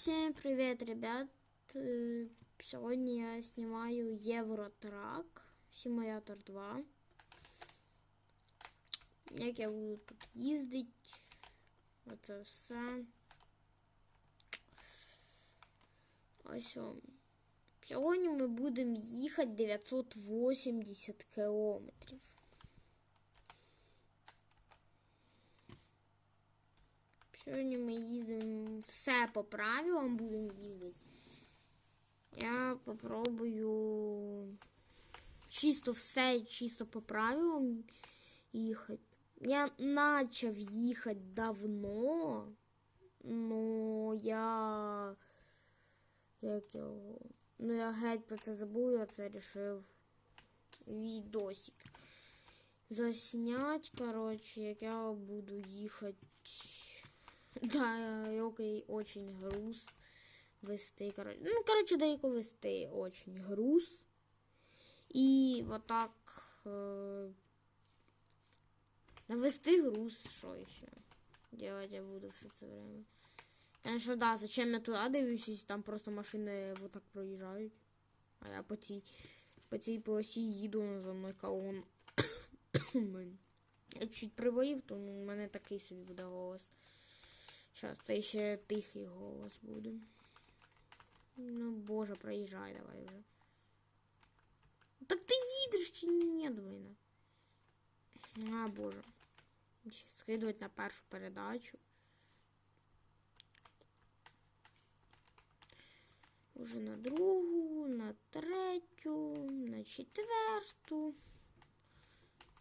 Всем привет, ребят! Е, Сьогодні я знімаю Євротрак Симулятор 2. Як я буду тут їздити. Оце все. Ось. Сьогодні ми будемо їхати 980 кілометрів. Сьогодні ми їздимо все по правилам будемо їздити. Я попробую чисто все чисто по правилам їхати. Я почав їхати давно, но я. Як його. Ну я геть про це забув, я це вирішив відосик. Заснять, короче, як я буду їхати. Да, який очень груз вести. Короче. Ну, короче, деяко вести очень груз. І вот так э, навести груз, що ще делать я буду все це время. Конечно, да, зачем я туди дивлюсь, якщо там просто машини вот так проїжджають. А я по цій, по цій полосі їду за мною колон. я чуть прибоїв, то у мене такий собі буде голос. Зараз це ще тихий голос буде. Ну, боже, проїжджай давай вже. Так ти їдеш чи ні, двойна? А, боже. Ще скидувати на першу передачу. Уже на другу, на третю, на четверту.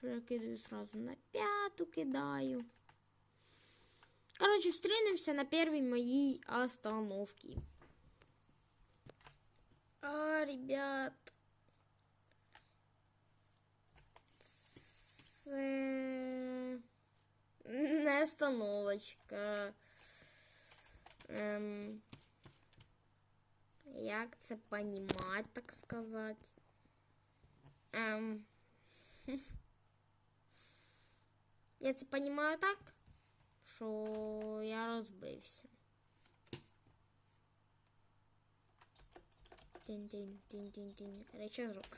Перекидаю сразу на п'яту кидаю. Короче, встретимся на первой моей остановке. А, ребят. Це не остановочка. Ем, як це понімати, так сказати? Ем, я це понімаю так, що я розбився. Тінь-тінь-тінь-тінь-тінь. Речажок.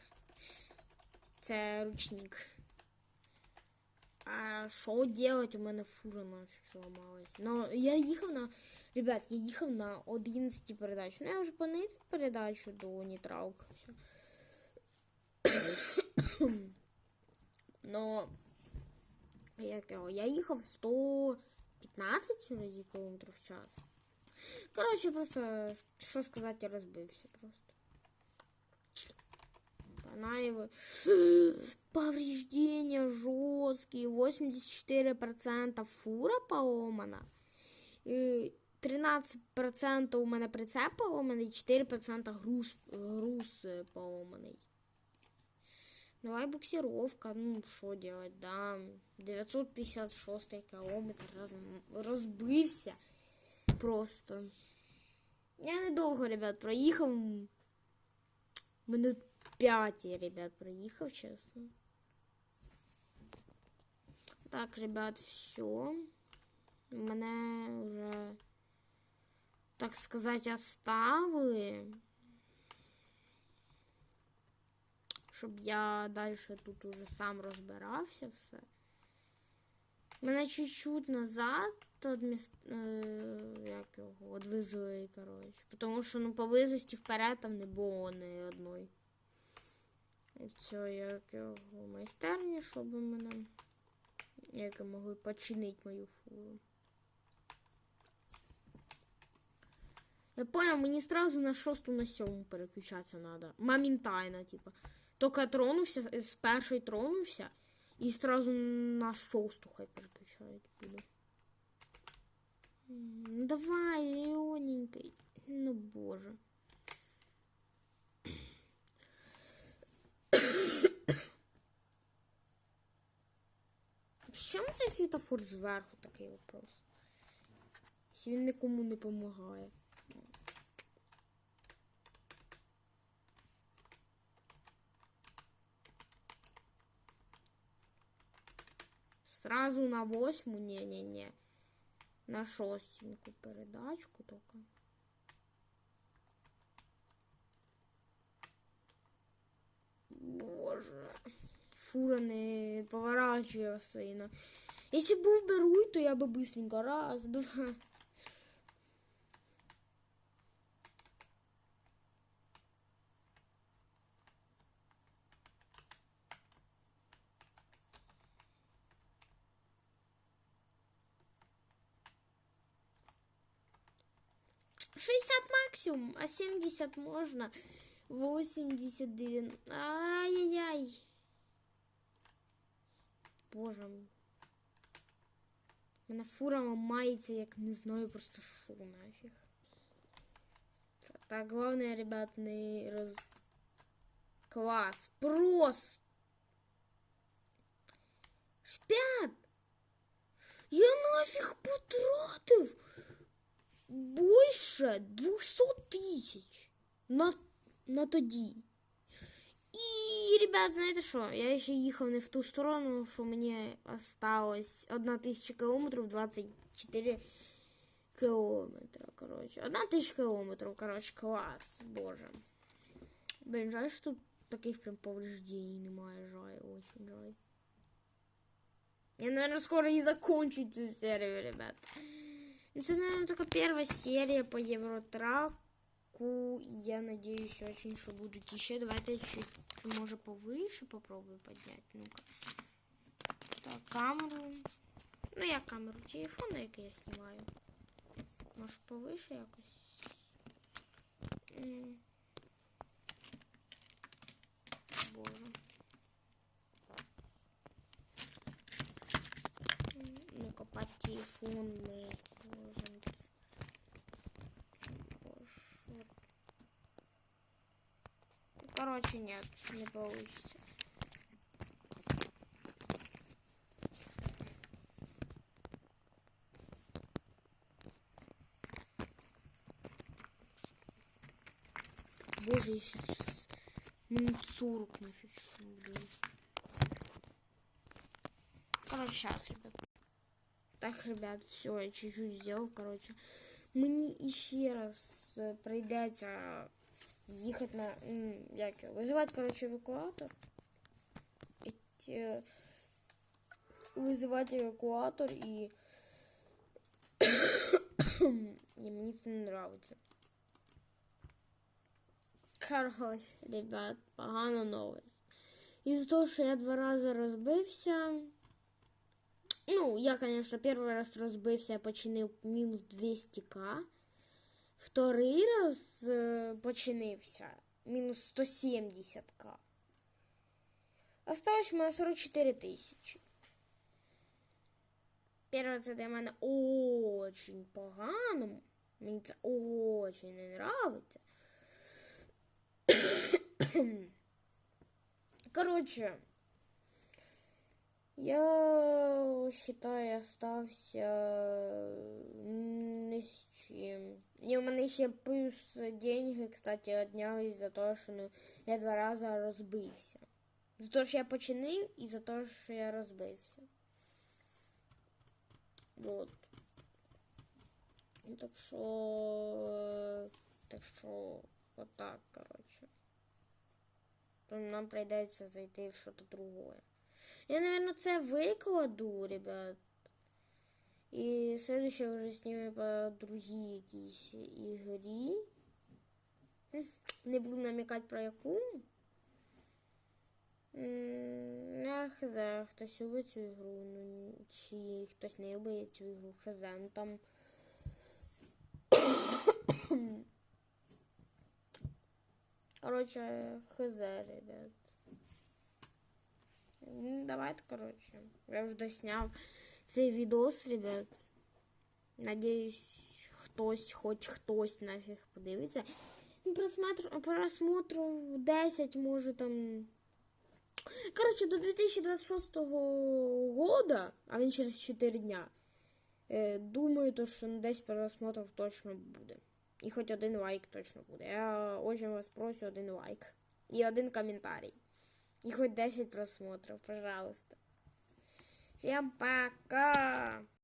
Це ручник. А що делать? У мене фура нафіг зламалась. Ну, я їхав на... Ребят, я їхав на 11 передач. Ну, я вже понизив передачу до нейтралки. Все. Но... Як? Я їхав 115 разів кілометрів в час. Коротше, просто, що сказати, я розбився просто. Панаевы. Повреждения жесткие. 84% фура поломана. И 13% у мене прицеп поломаний, 4% груз, груз е, поломаний. Давай буксировка. Ну, що делать, да. 956 кілометр роз, розбився. Просто. Я недовго, ребят, проїхав. Минут 5 ребят, проїхав, чесно. Так, ребят, все. Мене вже, так сказати, оставили. Щоб я далі тут уже сам розбирався все. Мене чуть-чуть назад одміст... як його, одвезли, коротше. Тому що, ну, по визості вперед там не було ні одної. І це як його майстерні, щоб мене як могли починити мою фуру. Я понял, мені сразу на шосту на сьому переключатися треба. Моментально, типа. Тільки тронувся, з першої тронувся, і сразу на шосту хай переключають буде. Ну давай, Леоненький. Ну боже. Чому цей світофор зверху такий вопрос? Він нікому не допомагає. Сразу на восьму, не-не-не. На шостеньку передачку только. Боже. Фура не поворачивается. Если бы в Беруй, то я бы быстренько раз, два... Шестьдесят максимум, а семьдесят можно. Восемьдесят девяносто. Ай-яй-яй. Боже. мій. Мене фура ламається, як не знаю просто що нафіг. Так, главное, ребят, не роз... Класс. Просто. Шпят! Я нафіг потратив більше 200 тисяч на, на тоді. І, ребят, знаєте що? Я ще їхав не в ту сторону, що мені осталось 1 тисяча кілометрів 24 кілометра, коротше. 1 тисяча кілометрів, коротше, клас, боже. Блін, жаль, що тут таких прям повреждений немає, жаль, очень жаль. Я, наверное, скоро и закончу эту серию, ребят. Это, наверное, только первая серия по Евротраку. Я надеюсь очень, что будут еще. Давайте чуть, может, повыше попробую поднять. Ну-ка. Так, камеру. Ну, я камеру телефона, яку я знімаю. Може, повише якось. Боже. Ну-ка, по телефон мы можем. Боже. Ну, Короче, нет, не получится. Боже, еще с- минут 40 нафиг буду. Короче, сейчас, ребят. Так, ребят, все, я чуть-чуть сделал, короче. Мені іще раз е, прийдеться їхати на. Як? Визивати, короче, евакуатор. І, ті- Визивати евакуатор і. і мені це не нравиться. Короче, ребят, погана новость. Із-за того, що я два рази розбився. Ну, я, конечно, первый раз розбився, я починив мінус 200к. Вторий раз е, починився мінус 170к. Осталось у мене 44 тисячі. Перше, це для мене очень погано. Мені це очень не нравиться. Короче, я считаю, остався з чим. У мене ще плюс деньги, кстати, одняли із-за того, що ну, я два рази розбився. За те, що я починив, і за те, що я розбився. Вот. Так що. Так що. Отак, коротше. То нам прийдеться зайти в щось другое. Я, наверное, це викладу, ребят. І следующее уже зніму по другій якійсь ігрі. Не буду намікати про яку. Я хз, хтось любить цю ігру, ну, чи хтось не любить цю ігру, хз, ну там. Короче, хз, ребят. Давайте, короче. Я вже досняв цей відос, ребят. Надіюсь, хтось, хоч хтось нафіг подивиться. Ну, Просмотр, просмотрів 10, може там. Короче, до 2026 года, а він через 4 дня. е, Думаю, то, що десь просмотрів точно буде. І хоч один лайк точно буде. Я очень вас прошу один лайк. І один коментарій. И хоть 10 просмотров, пожалуйста. Всем пока!